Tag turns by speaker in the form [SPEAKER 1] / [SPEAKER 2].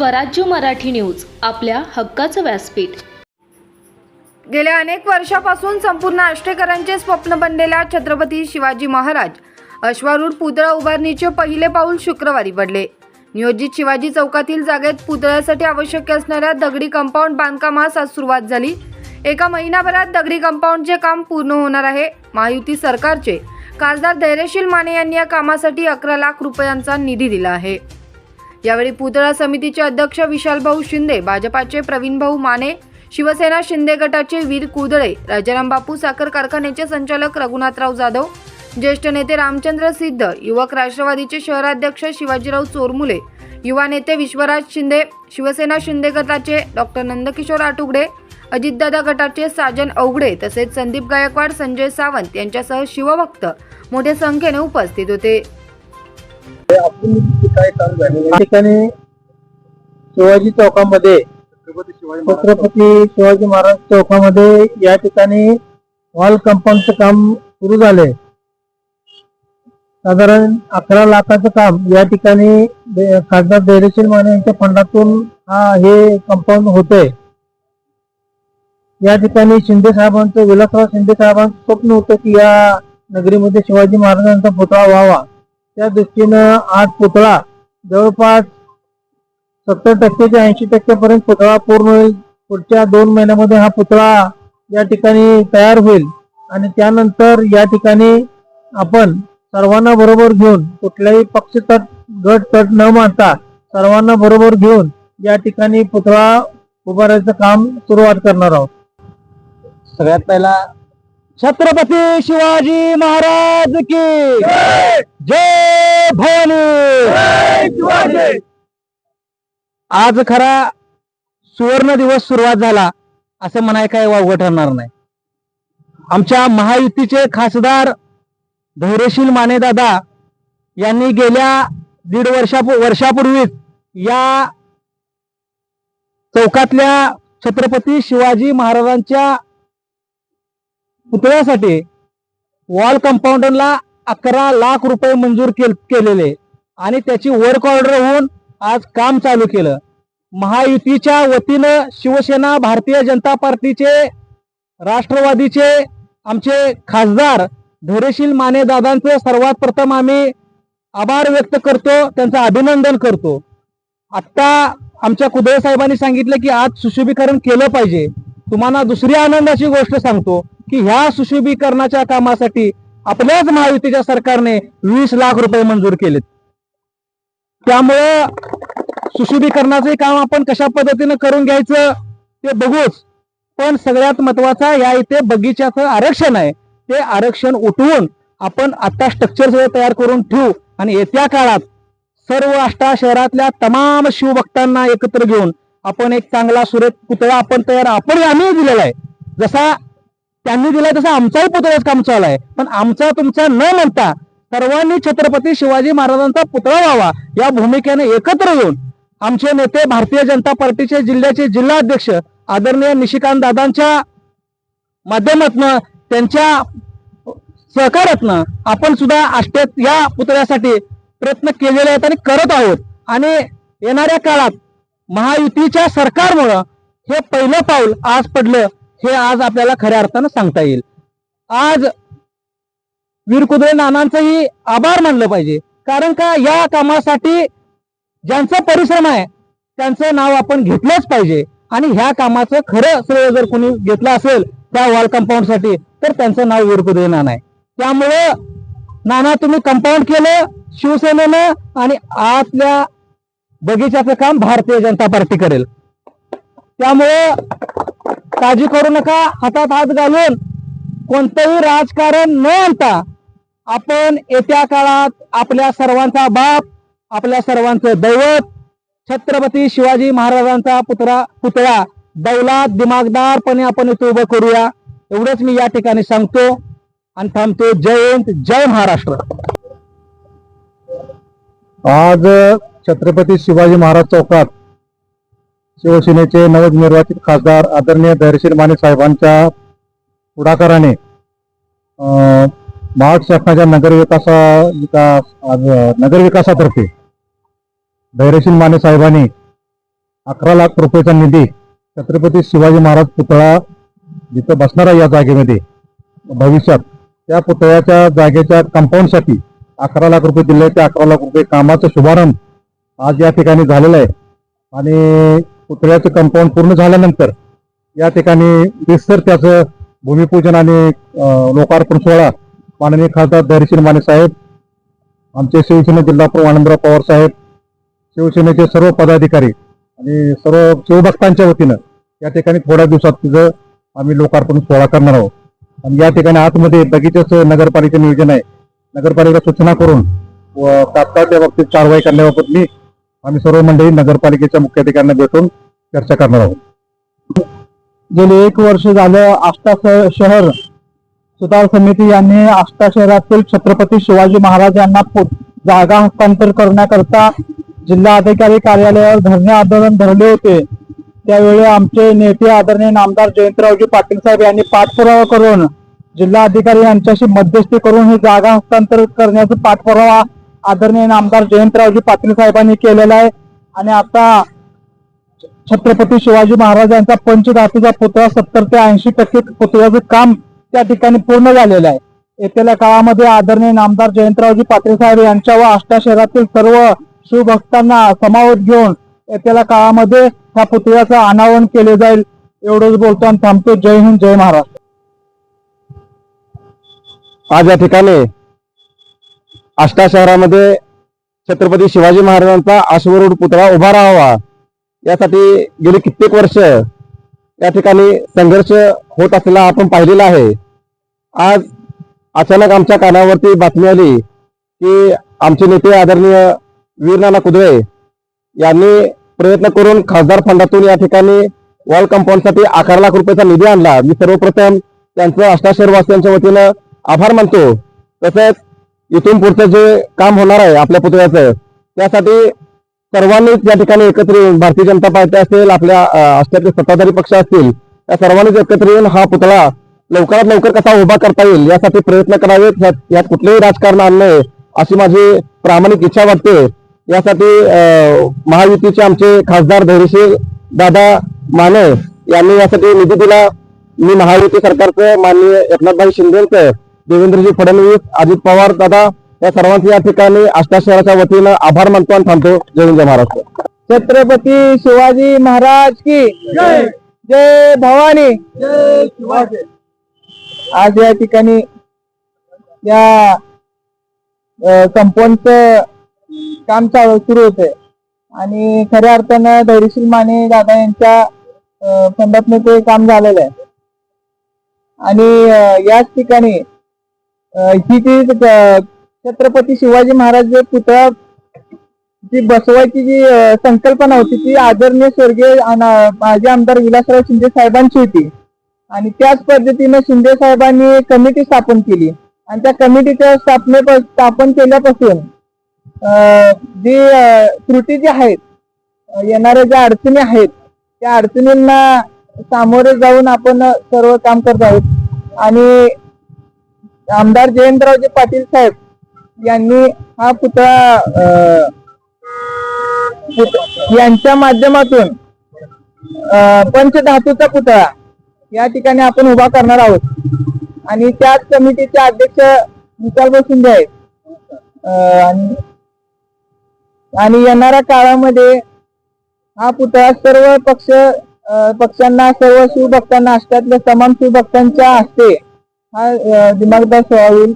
[SPEAKER 1] स्वराज्य मराठी न्यूज आपल्या हक्काचं व्यासपीठ.
[SPEAKER 2] गेल्या अनेक वर्षापासून संपूर्ण आष्टेकरांचे स्वप्न बनलेल्या छत्रपती शिवाजी महाराज अश्वारूढ पुतळा उभारणीचे पहिले पाऊल शुक्रवारी पडले. नियोजित शिवाजी चौकातील जागेत पुतळ्यासाठी आवश्यक असणाऱ्या दगडी कंपाऊंड बांधकामास आज सुरुवात झाली. एका महिनाभरात दगडी कंपाऊंडचे काम पूर्ण होणार आहे. महायुती सरकारचे खासदार धैर्यशील माने यांनी या कामासाठी अकरा लाख रुपयांचा निधी दिला आहे. यावेळी पुतळा समितीचे अध्यक्ष विशालभाऊ शिंदे भाजपाचे प्रवीणभाऊ माने शिवसेना शिंदे गटाचे वीर कुदळे राजाराम बापू साखर कारखान्याचे संचालक रघुनाथराव जाधव ज्येष्ठ नेते रामचंद्र सिद्ध युवक राष्ट्रवादीचे शहराध्यक्ष शिवाजीराव चोरमुले युवा नेते विश्वराज शिंदे शिवसेना शिंदे गटाचे डॉक्टर नंदकिशोर आटुगडे अजितदादा गटाचे साजन अवघडे तसेच संदीप गायकवाड संजय सावंत यांच्यासह शिवभक्त मोठ्या संख्येने उपस्थित होते.
[SPEAKER 3] या ठिकाणी शिवाजी चौकामध्ये छत्रपती शिवाजी महाराज चौकामध्ये या ठिकाणी वॉल कंपाऊंडचं काम सुरू झालंय. साधारण अकरा लाखाचं काम या ठिकाणी खासदार धैर्यशील माने यांच्या फंडातून हा हे कंपाऊंड होतंय. या ठिकाणी शिंदे साहेबांचं विलासराव शिंदे साहेबांचं स्वप्न होतं की या नगरीमध्ये शिवाजी महाराजांचा पुतळा व्हावा. त्या दृष्टीनं आज पुतळा जवळपास सत्तर टक्के ते ऐंशी टक्क्यापर्यंत पुतळा पूर्ण होईल. पुढच्या दोन महिन्यामध्ये हा पुतळा या ठिकाणी तयार होईल. आणि त्यानंतर या ठिकाणी आपण सर्वांना बरोबर घेऊन कुठल्याही पक्ष तट गट तट न मानता सर्वांना बरोबर घेऊन या ठिकाणी पुतळा उभारायचं काम सुरुवात करणार आहोत. सगळ्यात पहिला छत्रपती शिवाजी महाराज की जय! भवानी। आज खरा सुवर्ण दिवस सुरुवात झाला असं म्हणाय काय वावगं ठरणार नाही. आमच्या महायुतीचे खासदार धैर्यशील मानेदादा यांनी गेल्या दीड वर्षा वर्षापूर्वीच या चौकातल्या छत्रपती शिवाजी महाराजांच्या पुतळ्यासाठी वॉल कंपाऊंडरला अकरा लाख रुपये मंजूर केल- केलेले. आणि त्याची वर्क ऑर्डर होऊन आज काम चालू केलं. महायुतीच्या वतीनं शिवसेना भारतीय जनता पार्टीचे राष्ट्रवादीचे आमचे खासदार धैर्यशील माने दादांचं सर्वात प्रथम आम्ही आभार व्यक्त करतो त्यांचं अभिनंदन करतो. आत्ता आमच्या कुदळे साहेबांनी सांगितलं की आज सुशोभीकरण केलं पाहिजे. तुम्हाला दुसरी आनंदाची गोष्ट सांगतो की ह्या सुशोभीकरणाच्या कामासाठी आपल्याच महायुतीच्या सरकारने वीस लाख रुपये मंजूर केलेत. त्यामुळं सुशोभीकरणाचे काम आपण कशा पद्धतीनं करून घ्यायचं ते बघूच. पण सगळ्यात महत्त्वाचा या इथे बगीच्याचं आरक्षण आहे. ते आरक्षण उठवून आपण आता स्ट्रक्चर सगळं तयार करून ठेवू. आणि येत्या काळात सर्व आष्टा शहरातल्या तमाम शिवभक्तांना एकत्र घेऊन आपण एक चांगला सुरेख पुतळा आपण तयार आपण आम्ही दिलेला आहे. जसा त्यांनी दिलाय तसा आमचाही पुतळ्याच काम चालू आहे. पण आमचा तुमचा न म्हणता सर्वांनी छत्रपती शिवाजी महाराजांचा पुतळा व्हावा या भूमिकेने एकत्र येऊन आमचे नेते भारतीय जनता पार्टीचे जिल्ह्याचे जिल्हा अध्यक्ष आदरणीय निशिकांत दादांच्या माध्यमातून त्यांच्या सहकारातनं आपण सुद्धा आष्टेत या पुतळ्यासाठी प्रयत्न केलेले आहेत आणि करत आहोत. आणि येणाऱ्या काळात महायुतीच्या सरकारमुळं हे पहिलं पाऊल आज पडलं. हे आज आपल्याला खऱ्या अर्थानं सांगता येईल. आज वीर कुदळे नानांचंही आभार मानलं पाहिजे. कारण का या कामासाठी ज्यांचा परिश्रम आहे त्यांचं नाव आपण घेतलंच पाहिजे. आणि ह्या कामाचं खरं श्रेय जर कोणी घेतलं असेल त्या वॉल कंपाऊंडसाठी तर त्यांचं नाव वीर कुदळे नाना आहे. त्यामुळं नाना तुम्ही कंपाऊंड केलं शिवसेनेनं आणि आतल्या बगीचाचं काम भारतीय जनता पार्टी करेल. त्यामुळे काळजी करू नका. हातात हात घालून कोणतंही राजकारण न आणता आपण येत्या काळात आपल्या सर्वांचा बाप आपल्या सर्वांचं दैवत छत्रपती शिवाजी महाराजांचा पुतळा पुतळा दौलात दिमागदारपणे आपण इथे उभं करूया. एवढंच मी या ठिकाणी सांगतो आणि थांबतो. जय हिंद जय महाराष्ट्र. आज छत्रपती शिवाजी महाराज चौकात शिवसेनेचे नवनिर्वाचित खासदार आदरणीय धैर्यशील माने साहेबांच्या पुढाकाराने महाराष्ट्र शासनाच्या नगरविकासा विकास नगरविकासातर्फे धैर्यशील माने साहेबांनी
[SPEAKER 4] अकरा लाख रुपयाचा निधी छत्रपती शिवाजी महाराज पुतळा जिथं बसणार आहे या जागेमध्ये भविष्यात त्या पुतळ्याच्या जागेच्या कंपाऊंडसाठी अकरा लाख रुपये दिले. त्या अकरा लाख रुपये कामाचा शुभारंभ आज या ठिकाणी झालेला आहे. आणि पुतळ्याचं कंपाऊंड पूर्ण झाल्यानंतर या ठिकाणी विस्तर त्याचं भूमिपूजन आणि लोकार्पण सोहळा माननीय खासदार धैर्यशील माने साहेब आमचे शिवसेना जिल्हा प्रमुख आनंदराव पवार साहेब शिवसेनेचे सर्व पदाधिकारी आणि सर्व शिवभक्तांच्या वतीनं या ठिकाणी थोड्या दिवसात तिचं आम्ही लोकार्पण सोहळा करणार आहोत. आणि या ठिकाणी आतमध्ये बगीच्याचं नगरपालिका नियोजन आहे. नगरपालिका सूचना करून व तात्काळ त्या बाबतीत कारवाई करण्याबाबत मी आम्ही सर्व मंडळी नगरपालिकेच्या मुख्याधिकाऱ्यांना भेटून चर्चा करणार आहोत. गेले एक वर्ष झालं आष्टा शहर सुधार समिती यांनी आष्टा शहरातील छत्रपती शिवाजी महाराज यांना जागा हस्तांतर करण्याकरता जिल्हा अधिकारी कार्यालयावर धरणे आंदोलन धरले होते. त्यावेळी आमचे नेते आदरणीय नामदार जयंतरावजी पाटील साहेब यांनी पाठपुरावा करून जिल्हा अधिकारी यांच्याशी मध्यस्थी करून ही जागा हस्तांतर करण्याचा पाठपुरावा आदरणीय नामदार जयंतरावजी पाटील साहेबांनी केलेला आहे. आणि आता छत्रपती शिवाजी महाराज यांचा पंचधातूचा पुतळा सत्तर ते ऐंशी टक्के पुतळ्याचं काम त्या ठिकाणी पूर्ण झालेलं आहे. येत्या काळामध्ये आदरणीय नामदार जयंतरावजी पाटील साहेब यांच्या व आष्टा शहरातील सर्व शिवभक्तांना समावेश घेऊन येत्या काळामध्ये ह्या पुतळ्याचं अनावरण केले जाईल. एवढंच बोलतो आणि थांबतो. जय हिंद जय महाराष्ट्र. आज या ठिकाणी आष्टा शहरामध्ये छत्रपती शिवाजी महाराजांचा अश्वरूढ पुतळा उभा राहावा. यासाठी गेली कित्येक वर्ष या ठिकाणी संघर्ष होत असलेला आपण पाहिलेला आहे. आज अचानक आमच्या कानावरती बातमी आली की आमचे नेते आदरणीय वीरनाना कुदळे यांनी प्रयत्न करून खासदार फंडातून या ठिकाणी वॉल कंपाऊंडसाठी अकरा लाख रुपयाचा निधी आणला. मी सर्वप्रथम त्यांचं अष्टाशरवासियांच्या वतीनं आभार मानतो. तसंच इथून पुढचं जे काम होणार आहे आपल्या पुतळ्याचं त्यासाठी सर्वांनीच या ठिकाणी एकत्र येऊन भारतीय जनता पार्टी असेल आपल्या अं, सत्ताधारी पक्ष असतील त्या सर्वांनीच एकत्र येऊन हा पुतळा लवकरात लवकर कसा उभा करता येईल यासाठी प्रयत्न करावेत. यात- यात कुठलेही राजकारण आणणे अशी माझी प्रामाणिक इच्छा वाटते. यासाठी महायुतीचे आमचे खासदार धैर्यशील दादा माने यांनी यासाठी निधी दिला. मी महायुती सरकारचं माननीय एकनाथभाई शिंदेचं देवेंद्रजी फडणवीस अजित पवार दादा या सर्वांचे या ठिकाणी आष्टा शहराच्या वतीनं आभार मानतो आणि थांबतो. जय महाराष्ट्र. छत्रपती शिवाजी महाराज की जय. जय भवानी. आज या ठिकाणी या कंपाऊंडचं काम चालू सुरू होते आणि खऱ्या अर्थानं धैर्यशील माने दादा यांच्या फंडातनं ते काम झालेलं आहे. आणि याच ठिकाणी ही जी छत्रपती शिवाजी महाराज जे पुतळा जी बसवायची जी संकल्पना होती ती आदरणीय स्वर्गीय माजी आमदार विलासराव शिंदे साहेबांची होती. आणि त्याच पद्धतीने शिंदे साहेबांनी कमिटी स्थापन केली. आणि त्या कमिटीच्या स्थापने स्थापन केल्यापासून जी त्रुटी जी आहेत येणाऱ्या ज्या अडचणी आहेत त्या अडचणींना सामोरे जाऊन आपण सर्व काम करत आहोत. आणि आमदार जयंतरावजी पाटील साहेब यांनी हा पुतळा अं, यांच्या माध्यमातून पंचधातूचा पुतळा या ठिकाणी आपण उभा करणार आहोत. आणि त्याच कमिटीचे अध्यक्ष विशाल शिंदे आहेत. आणि येणाऱ्या काळामध्ये हा पुतळा सर्व पक्ष पक्षांना सर्व शिवभक्तांना अष्टातल्या तमाम शिवभक्तांच्या हस्ते हा दिमाग दिमागदार सोहळा होईल